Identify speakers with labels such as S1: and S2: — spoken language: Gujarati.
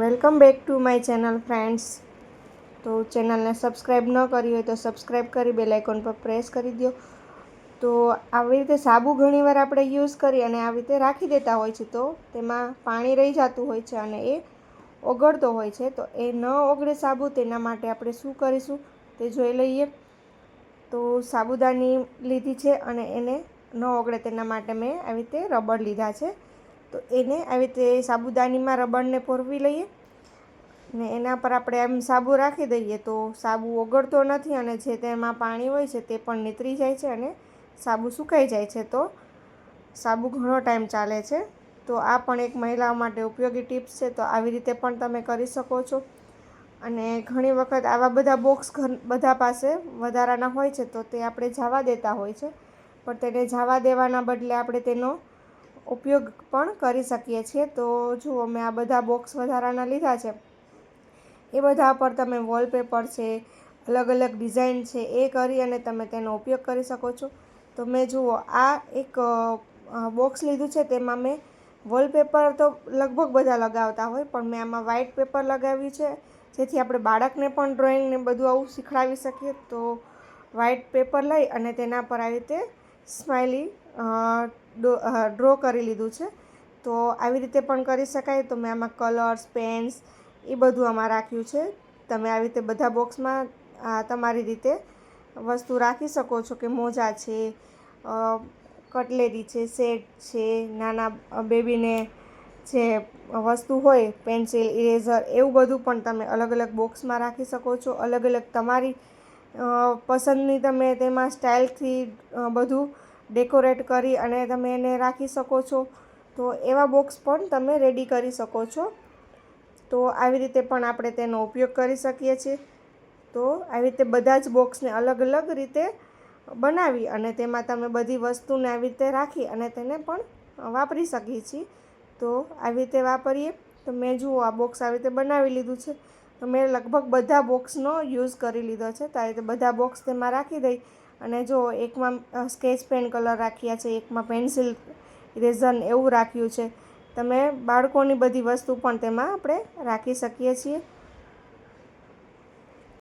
S1: Welcome back to my channel friends. તો ચેનલને સબસ્ક્રાઈબ ન કરી હોય તો સબસ્ક્રાઈબ કરી, બેલ આઇકોન પર પ્રેસ કરી દો તો આવી રીતે સાબુ ઘણીવાર આપણે યુઝ કરી અને આવી રીતે રાખી દેતા હોય છે, તો તેમાં પાણી રહી જતું હોય છે અને એ ઓગળતો હોય છે. તો એ ન ઓગળે સાબુ, તેના માટે આપણે શું કરીશું તે જોઈ લઈએ. તો સાબુદાની લીધી છે અને એને ન ઓગળે, તેના માટે મેં આવી રીતે રબર લીધા છે. તો એને આવી રીતે સાબુદાનીમાં રબરને પોરવી લઈએ ને એના પર આપણે એમ સાબુ રાખી દઈએ તો સાબુ ઓગળતો નથી અને જે તેમાં પાણી હોય છે તે પણ નીતરી જાય છે અને સાબુ સુકાઈ જાય છે. તો સાબુ ઘણો ટાઈમ ચાલે છે. તો આ પણ એક મહિલાઓ માટે ઉપયોગી ટિપ્સ છે. તો આવી રીતે પણ તમે કરી શકો છો. અને ઘણી વખત આવા બધા બોક્સ ઘર બધા પાસે વધારાના હોય છે તો તે આપણે જવા દેતા હોય છે. પણ તેને જવા દેવાના બદલે આપણે તેનો ઉપયોગ પણ કરી શકીએ છીએ. તો જુઓ મેં આ બધા બોક્સ વધારાના લીધા છે, એ બધા પર તમે વોલપેપર છે અલગ અલગ ડિઝાઇન છે, એ કરી અને તમે તેનો ઉપયોગ કરી શકો છો. તો મેં જુઓ, આ એક બોક્સ લીધું છે, તેમાં મેં વોલપેપર તો લગભગ બધા લગાવતા હોય, પણ મેં આમાં વ્હાઇટ પેપર લગાવ્યું છે, જેથી આપણે બાળકને પણ ડ્રોઈંગને બધું આવું શીખડાવી શકીએ. તો વ્હાઇટ પેપર લઈ અને તેના પર આવી રીતે સ્માઇલી ડ્રો કરી લીધું છે. તો આવી રીતે પણ કરી શકાય. તો મેં આમાં કલર્સ, પેન્સ એ બધું આમાં રાખ્યું છે. તમે આવી રીતે બધા બોક્સમાં તમારી રીતે વસ્તુ રાખી શકો છો કે મોજા છે કટલેરી છે, સેટ છે, નાના બેબીને જે વસ્તુ હોય, પેન્સિલ, ઇરેઝર એવું બધું પણ તમે અલગ અલગ બોક્સમાં રાખી શકો છો. અલગ અલગ તમારી પસંદની તમે તેમાં સ્ટાઇલથી બધું ડેકોરેટ કરી અને તમે એને રાખી શકો છો. તો એવા બોક્સ પણ તમે રેડી કરી શકો છો. તો આવી રીતે પણ આપણે તેનો ઉપયોગ કરી શકીએ છીએ. તો આવી રીતે બધા જ બોક્સને અલગ અલગ રીતે બનાવી અને તેમાં તમે બધી વસ્તુને આવી રીતે રાખી અને તેને પણ વાપરી શકીએ છીએ. તો આવી રીતે વાપરીએ. તો મેં જુઓ આ બોક્સ આવી રીતે બનાવી લીધું છે. તો મેં લગભગ બધા બોક્સનો યુઝ કરી લીધો છે. તો આવી રીતે બધા બોક્સ તેમાં રાખી દઈ અને જો એકમાં સ્કેચ પેન કલર રાખ્યા છે, એકમાં પેન્સિલ ઇરેઝર એવું રાખ્યું છે. તમે બાળકોની બધી વસ્તુ પણ તેમાં આપણે રાખી શકીએ છીએ.